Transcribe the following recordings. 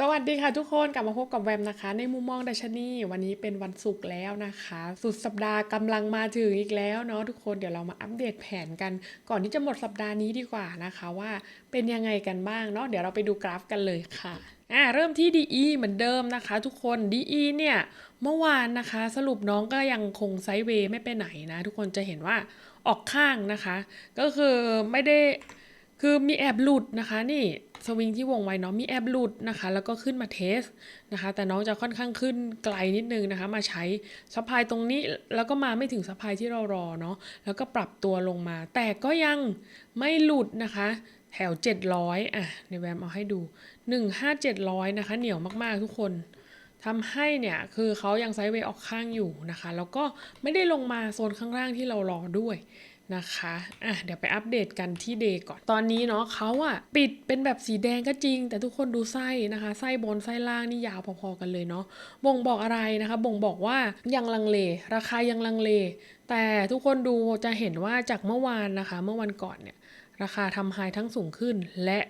สวัสดีค่ะทุกคนกลับมาพบกับแวมนะคะ ในมุมมองดัชนีวันนี้เป็นวันศุกร์แล้วนะคะ สุดสัปดาห์กำลังมาถึงอีกแล้วเนาะทุกคนเดี๋ยวเรามาอัปเดตแผนกัน ก่อนที่จะหมดสัปดาห์นี้ดีกว่านะคะว่าเป็นยังไงกันบ้างเนาะเดี๋ยวเราไปดูกราฟกันเลยค่ะอ่าเริ่มที่ DE เหมือนเดิมนะคะ ทุกคน DE เนี่ยเมื่อวานนะคะ สรุปน้องก็ยังคงไซด์เวย์ไม่ไปไหนนะ ทุกคนจะเห็นว่าออกข้างนะคะ ก็คือไม่ได้ คือมีแอบหลุดนะคะนี่สวิงที่วงไว้เนาะมีแอบหลุดนะคะ แล้วก็ขึ้นมาเทสนะคะ แต่น้องจะค่อนข้างขึ้นไกลนิดนึงนะคะ มาใช้ซัพพลายตรงนี้แล้วก็มาไม่ถึงซัพพลายที่เรารอเนาะแล้วก็ปรับตัวลงมา แต่ก็ยังไม่หลุดนะคะ แถว 700อะในแวมเอาให้ดู 15700 นะคะ เหนียวมากๆทุกคน ทำให้เนี่ยคือเขายังไซด์เวย์ออกข้างอยู่นะคะ แล้วก็ไม่ได้ลงมาโซนข้างล่างที่เรารอด้วยนะคะอะเดี๋ยวไปอัปเดตกันที่เดย์ก่อน ตอนนี้เนาะเขาอะปิดเป็นแบบสีแดงก็จริง แต่ทุกคนดูไส้นะคะ ไส้บนไส้ล่างนี่ยาวพอๆกันเลยเนาะ บ่งบอกอะไรนะคะ บ่งบอกว่ายังลังเล ราคายังลังเล แต่ทุกคนดูจะเห็นว่าจากเมื่อวานนะคะ เมื่อวันก่อนเนี่ย ราคาทำไฮทั้งสูงขึ้นและ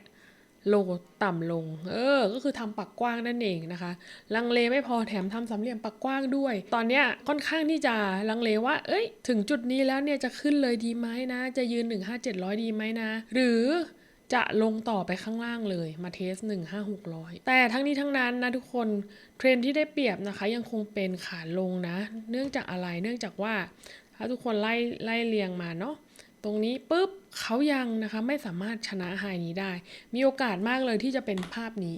โลต่ำลง เออ ก็คือทำปักกว้างนั่นเองนะคะ ลังเลไม่พอแถมทำสามเหลี่ยมปักกว้างด้วย ตอนเนี้ยค่อนข้างที่จะลังเลว่า เอ้ย ถึงจุดนี้แล้วเนี่ยจะขึ้นเลยดีไหมนะ จะยืน 15700 ดีไหมนะ หรือจะลงต่อไปข้างล่างเลยมาเทส 15600 แต่ทั้งนี้ทั้งนั้นนะทุกคนเทรนที่ได้เปรียบนะคะ ยังคงเป็นขาลงนะ เนื่องจากอะไรเนื่องจากว่าถ้าทุกคนไล่ไล่เรียงมาเนาะ รงนี้ปุ๊บเขายังนะคะไม่สามารถชนะไฮนี้ได้ มีโอกาสมากเลยที่จะเป็นภาพนี้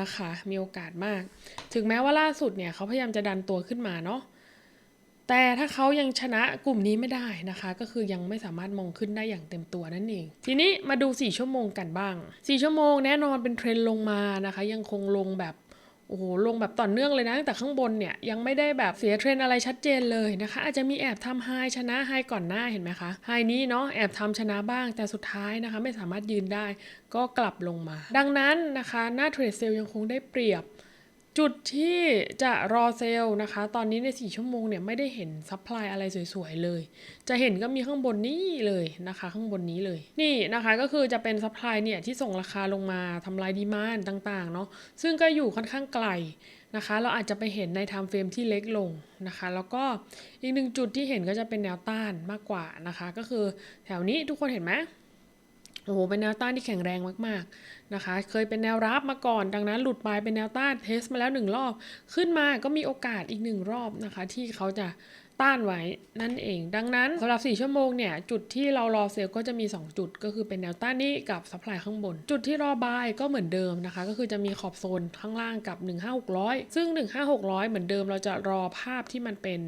นะคะ มีโอกาสมาก ถึงแม้ว่าล่าสุดเนี่ยเขาพยายามจะดันตัวขึ้นมาเนาะแต่ถ้าเขายังชนะกลุ่มนี้ไม่ได้นะคะ ก็คือยังไม่สามารถมองขึ้นได้อย่างเต็มตัวนั่นเอง ทีนี้มาดู 4 ชั่วโมงกันบ้าง 4 ชั่วโมงแน่นอนเป็นเทรนลงมานะคะ ยังคงลงแบบ โอ้โหลงแบบต่อเนื่องเลยนะตั้งแต่ข้างบนเนี่ยยังไม่ได้แบบเสียเทรนอะไรชัดเจนเลยนะคะ อาจจะมีแอบทำไฮชนะไฮก่อนหน้าเห็นไหมคะไฮนี้เนาะแอบทำชนะบ้างแต่สุดท้ายนะคะ ไม่สามารถยืนได้ก็กลับลงมา ดังนั้นนะคะ หน้าเทรดเซลยังคงได้เปรียบ จุดที่จะรอเซลล์นะคะ ตอนนี้ใน 4 ชั่วโมงเนี่ยไม่ได้เห็นซัพพลายอะไรสวยๆเลย จะเห็นก็มีข้างบนนี้เลยนะคะ ข้างบนนี้เลย นี่นะคะก็คือจะเป็นซัพพลายเนี่ยที่ส่งราคาลงมาทำลายดีมานต่างๆเนาะ ซึ่งก็อยู่ค่อนข้างไกลนะคะ เราอาจจะไปเห็นในไทม์เฟรมที่เล็กลงนะคะ แล้วก็อีกหนึ่งจุดที่เห็นก็จะเป็นแนวต้านมากกว่านะคะ ก็คือแถวนี้ทุกคนเห็นไหม โอ้โหเป็นแนวต้านที่แข็งแรงมากๆนะคะ เคยเป็นแนวรับมาก่อน ดังนั้นหลุดไปเป็นแนวต้านเทสมาแล้วหนึ่งรอบ ขึ้นมาก็มีโอกาสอีกหนึ่งรอบนะคะ ที่เขาจะ ต้านไว้นั่นเอง ดังนั้นสำหรับ 4 ชั่วโมงเนี่ย จุดที่เรารอเซลล์ก็จะมี 2 จุด ก็คือเป็นแนวต้านนี้กับซัพพลายข้างบน จุดที่รอบายก็เหมือนเดิมนะคะ ก็คือจะมีขอบโซนข้างล่างกับ 15600 ซึ่ง 15600 เหมือนเดิมเราจะรอภาพที่มันเป็น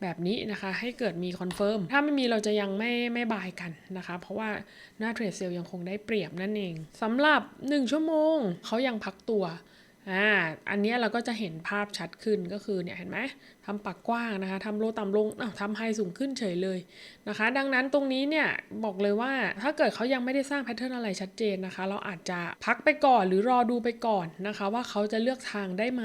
แบบนี้นะคะ ให้เกิดมีคอนเฟิร์มถ้าไม่มีเราจะยังไม่ไม่บายกันนะคะ เพราะว่าหน้าเทรดเซลล์ยังคงได้เปรียบนั่นเองสำหรับ 1 ชั่วโมงเขายังพักตัว อ่า อันเนี้ยเราก็จะเห็นภาพชัดขึ้นก็คือเนี่ยเห็นไหมทำปากกว้างนะคะทำโลต่ำลงอ้าวทำไฮสูงขึ้นเฉยเลยนะคะ ดังนั้นตรงนี้เนี่ยบอกเลยว่าถ้าเกิดเขายังไม่ได้สร้างแพทเทิร์นอะไรชัดเจนนะคะ เราอาจจะพักไปก่อนหรือรอดูไปก่อนนะคะ ว่าเขาจะเลือกทางได้ไหม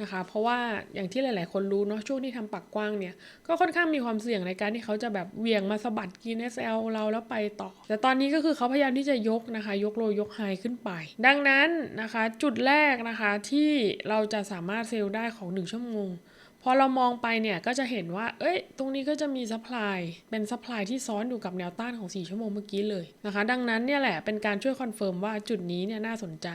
นะคะ เพราะว่าอย่างที่หลาย ๆ คนรู้เนาะช่วงที่ทำปากกว้างเนี่ย ก็ค่อนข้างมีความเสี่ยงในการที่เขาจะแบบเวียงมาสะบัดกิน SL เราแล้วไปต่อ แต่ตอนนี้ก็คือเขาพยายามที่จะยกนะคะ ยกโลยกไฮขึ้นไป ดังนั้นนะคะ จุดแรกนะคะที่เราจะสามารถเซลล์ได้ของ 1 ชั่วโมง พอเรามองไปเนี่ยก็จะเห็นว่า เอ้ย ตรงนี้ก็จะมีซัพพลาย เป็นซัพพลายที่ซ้อนอยู่กับแนวต้านของ 4 ชั่วโมงเมื่อกี้เลยนะคะ ดังนั้นเนี่ยแหละเป็นการช่วยคอนเฟิร์มว่าจุดนี้เนี่ยน่าสนใจ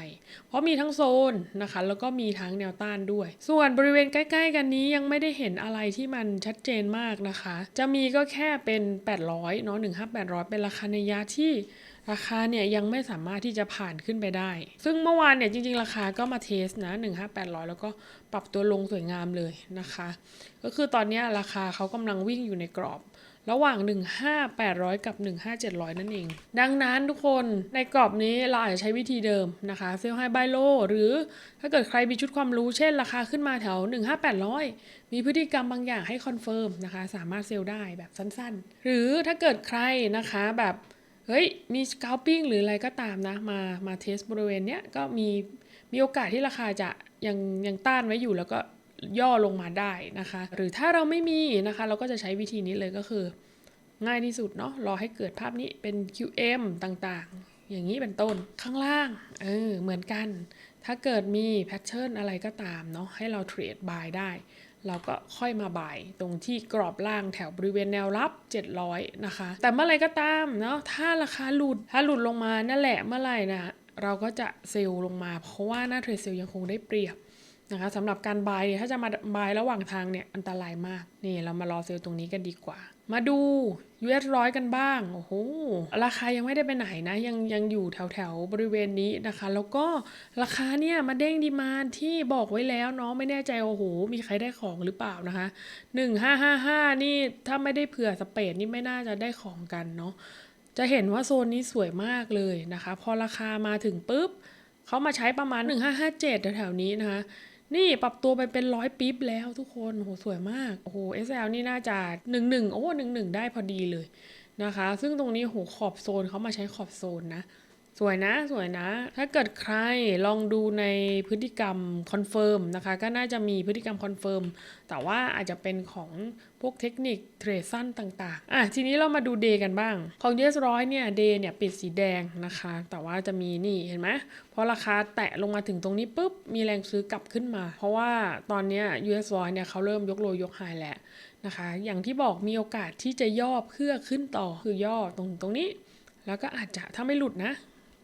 เพราะมีทั้งโซนนะคะ แล้วก็มีทั้งแนวต้านด้วย ส่วนบริเวณใกล้ ๆ กันนี้ยังไม่ได้เห็นอะไรที่มันชัดเจนมากนะคะ จะมีก็แค่เป็น 800เนาะ15800 เป็นราคาในยะที่ ราคาเนี่ยยังไม่สามารถที่จะผ่านขึ้นไปได้ ซึ่งเมื่อวานเนี่ยจริงๆ ราคาก็มาเทสนะ 15800 แล้วก็ปรับตัวลงสวยงามเลยนะคะ ก็คือตอนนี้ราคาเขากำลังวิ่งอยู่ในกรอบ ระหว่าง 15800 กับ 15700 นั่นเอง ดังนั้นทุกคนในกรอบนี้เราอาจจะใช้วิธีเดิมนะคะเซลไฮบายโลหรือถ้าเกิดใครมีชุดความรู้เช่น ราคาขึ้นมาแถว 15800 มีพฤติกรรมบางอย่างให้คอนเฟิร์มนะคะสามารถเซลได้แบบสั้นๆ หรือถ้าเกิดใครนะคะแบบ เฮ้ยมีส c า l ปิ้งหรืออะไรก็ตามนะ มามาเทสบริเวณเนี้ยก็มีมีโอกาสที่ราคาจะยังยังต้านไว้อยู่แล้วก็ย่อลงมาได้นะคะ หรือถ้าเราไม่มีนะคะ เราก็จะใช้วิธีนี้เลยก็คือ ง่ายที่สุดเนาะรอให้เกิดภาพนี้เป็น QM ต่างๆ อย่างนี้เป็นต้นข้างล่างเออเหมือนกัน ถ้าเกิดมีแพทเทิร์นอะไรก็ตามเนาะให้เราเทรดบายได้ เราก็ค่อยมาบายตรงที่กรอบล่างแถวบริเวณแนวรับ 700 นะคะ แต่เมื่อไรก็ตามเนาะถ้าราคาหลุดถ้าหลุดลงมานั่นแหละเมื่อไหร่นะเราก็จะเซลล์ลงมา เพราะว่าหน้าเทรดเซลล์ยังคงได้เปรียบ นะคะสำหรับการบายเนี่ยถ้าจะมาบายระหว่างทางเนี่ยอันตรายมาก นี่เรามารอเซลล์ตรงนี้กันดีกว่า มาดู US ร้อยกันบ้าง โอ้โห ราคายังไม่ได้ไปไหนนะ ยังยังอยู่แถวแถวบริเวณนี้นะคะ แล้วก็ราคาเนี่ยมาเด้งดีมานที่บอกไว้แล้วเนาะไม่แน่ใจโอ้โห มีใครได้ของหรือเปล่านะคะ1555 นี่ถ้าไม่ได้เผื่อสเปดนี่ไม่น่าจะได้ของกันเนาะจะเห็นว่าโซนนี้สวยมากเลยนะคะ พอราคามาถึงปุ๊บเขามาใช้ประมาณ 1557แถวๆนี้นะคะ นี่ปรับตัวไปเป็นร้อยปิ๊บแล้วทุกคนโหสวยมาก โอ้โห SL นี่น่าจะ11โอ้หนึ่งหนึ่งได้พอดีเลยนะคะ ซึ่งตรงนี้โหขอบโซนเขามาใช้ขอบโซนนะ สวยนะสวยนะ ถ้าเกิดใครลองดูในพฤติกรรมคอนเฟิร์มนะคะ ก็น่าจะมีพฤติกรรมคอนเฟิร์มแต่ว่าอาจจะเป็นของพวกเทคนิคเทรดสั้นต่างๆ อะทีนี้เรามาดูเดย์กันบ้าง ของ US ร้อยเนี่ยเดย์เนี่ยปิดสีแดงนะคะ แต่ว่าจะมีนี่เห็นไหมพอราคาแตะลงมาถึงตรงนี้ปุ๊บ มีแรงซื้อกลับขึ้นมา เพราะว่าตอนนี้ย US ร้อยเนี่ยเขาเริ่มยกโลยกไฮแล้วนะคะ อย่างที่บอกมีโอกาสที่จะย่อเพื่อขึ้นต่อคือย่อตรงตรงนี้ แล้วก็อาจจะถ้าไม่หลุดนะ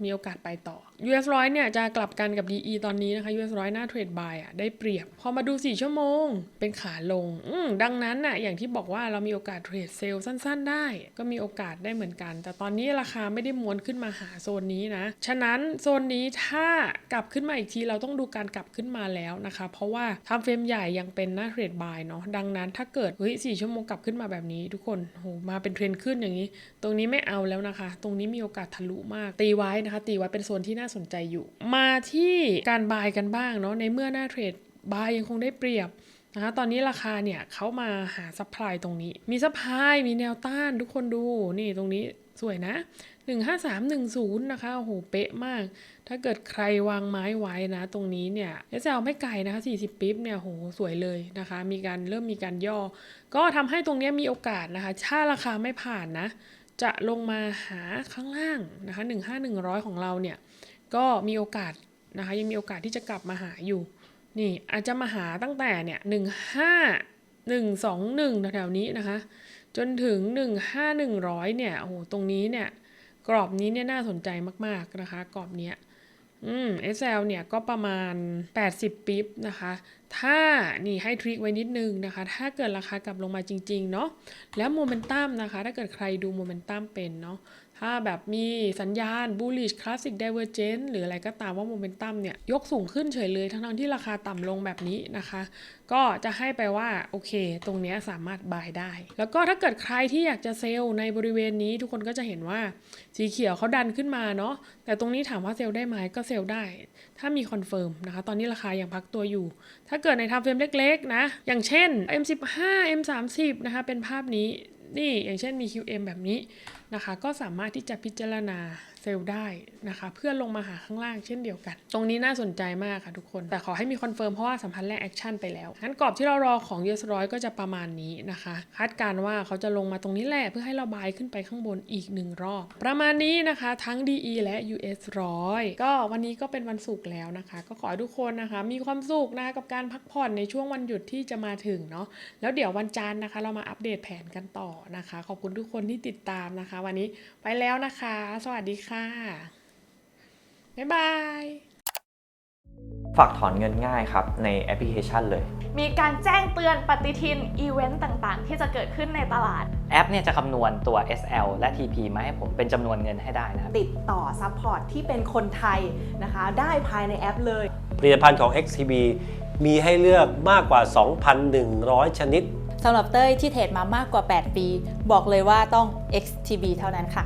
มีโอกาสไปต่อ US ร้อยเนี่ยจะกลับกันกับ DE ตอนนี้นะคะ US ร้อยหน้าเทรดบายอะได้เปรียบ พอมาดู 4 ชั่วโมง เป็นขาลงอืดังนั้นน่ะอย่างที่บอกว่าเรามีโอกาสเทรดเซลล์สั้น ๆ ได้ ก็มีโอกาสได้เหมือนกัน แต่ตอนนี้ราคาไม่ได้ม้วนขึ้นมาหาโซนนี้นะ ฉะนั้นโซนนี้ถ้ากลับขึ้นมาอีกทีเราต้องดูการกลับขึ้นมาแล้วนะคะ เพราะว่าทำเฟรมใหญ่ยังเป็นหน้าเทรดบายเนาะดังนั้นถ้าเกิดเฮ้ย4ชั่วโมงกลับขึ้นมาแบบนี้ ทุกคนโหมาเป็นเทรนด์ขึ้นอย่างนี้ ตรงนี้ไม่เอาแล้วนะคะ ตรงนี้มีโอกาสทะลุมากตีไว้นะคะ ตีไว้เป็นโซนที่น่าสนใจอยู่ มาที่การบายกันบ้างเนาะในเมื่อหน้าเทรดบายยังคงได้เปรียบนะคะตอนนี้ราคาเนี่ยเขามาหาซัพพลายตรงนี้ มีซัพพลายมีแนวต้านทุกคนดูนี่ตรงนี้สวยนะ 15310 นะคะโอ้โหเป๊ะมาก ถ้าเกิดใครวางไม้ไว้นะ ตรงนี้เนี่ย SL ไม่ไกลนะคะ 40ปิ๊บเนี่ยโหสวยเลยนะคะ มีการเริ่มมีการย่อ ก็ทำให้ตรงนี้มีโอกาสนะคะ ถ้าราคาไม่ผ่านนะ จะลงมาหาข้างล่างนะคะ15100 ของเราเนี่ย ก็มีโอกาสนะคะยังมีโอกาสที่จะกลับมาหาอยู่ นี่อาจจะมาหาตั้งแต่เนี่ยหนึ่งห้าหนึ่งสองหนึ่งแถวๆนี้นะคะ จนถึงหนึ่งห้าหนึ่งร้อยเนี่ยโอ้โหตรงนี้เนี่ยกรอบนี้เนี่ยน่าสนใจมากๆนะคะ กรอบเนี้ย อืม SL เนี่ยก็ประมาณ 80ปิ๊บนะคะ ถ้านี่ให้ทริคไว้นิดนึงนะคะ ถ้าเกิดราคากลับลงมาจริง ๆ เนาะแล้วโมเมนตัมนะคะ ถ้าเกิดใครดูโมเมนตัมเป็นเนาะ ถ้าแบบมีสัญญาณ bullish classic divergence หรืออะไรก็ตามว่าโมเมนตัมเนี่ย ยกสูงขึ้นเฉยเลยทั้งที่ราคาต่ำลงแบบนี้นะคะ ก็จะให้ไปว่า โอเค ตรงนี้สามารถบายได้ แล้วก็ถ้าเกิดใครที่อยากจะเซลล์ในบริเวณนี้ทุกคนก็จะเห็นว่าสีเขียวเขาดันขึ้นมาเนาะแต่ตรงนี้ถามว่าเซลล์ได้ไหมก็เซลล์ได้ ถ้ามีคอนเฟิร์มนะคะ ตอนนี้ราคายังพักตัวอยู่ ถ้าเกิดในทำเฟรมเล็กๆนะอย่างเช่น M15 M30 นะคะเป็นภาพนี้นี่อย่างเช่นมี QM แบบนี้ นะคะ ก็สามารถที่จะพิจารณาเซลล์ได้นะคะ เพื่อลงมาหาข้างล่างเช่นเดียวกัน ตรงนี้น่าสนใจมากค่ะทุกคน แต่ขอให้มีคอนเฟิร์มเพราะว่าสัมพันธ์แรกแอคชั่นไปแล้วงั้นกรอบที่เรารอของ US ร้อยก็จะประมาณนี้นะคะคาดการว่าเขาจะลงมาตรงนี้แหละเพื่อให้เราบายขึ้นไปข้างบนอีกหนึ่งรอบ ประมาณนี้นะคะทั้ง DE และ US ร้อยก็วันนี้ก็เป็นวันศุกร์แล้วนะคะ ก็ขอให้ทุกคนนะคะ มีความสุขนะคะกับการพักผ่อนในช่วงวันหยุดที่จะมาถึงเนาะแล้วเดี๋ยววันจันทร์นะคะ เรามาอัปเดตแผนกันต่อนะคะ ขอบคุณทุกคนที่ติดตามนะคะวันนี้ไปแล้วนะคะ สวัสดีค่ะ บ๊ายบาย ฝากถอนเงินง่ายครับในแอปพลิเคชันเลย มีการแจ้งเตือนปฏิทินอีเวนต์ต่างๆ ที่จะเกิดขึ้นในตลาด แอปเนี่ยจะคำนวณตัว SL และ TP มาให้ผมเป็นจำนวนเงินให้ได้นะครับ ติดต่อซัพพอร์ตที่เป็นคนไทยนะคะ ได้ภายในแอปเลย ผลิตภัณฑ์ของ XTB มีให้เลือกมากกว่า 2,100 ชนิด สำหรับเต้ยที่เทรดมามากกว่า 8 ปี บอกเลยว่าต้อง XTB เท่านั้นค่ะ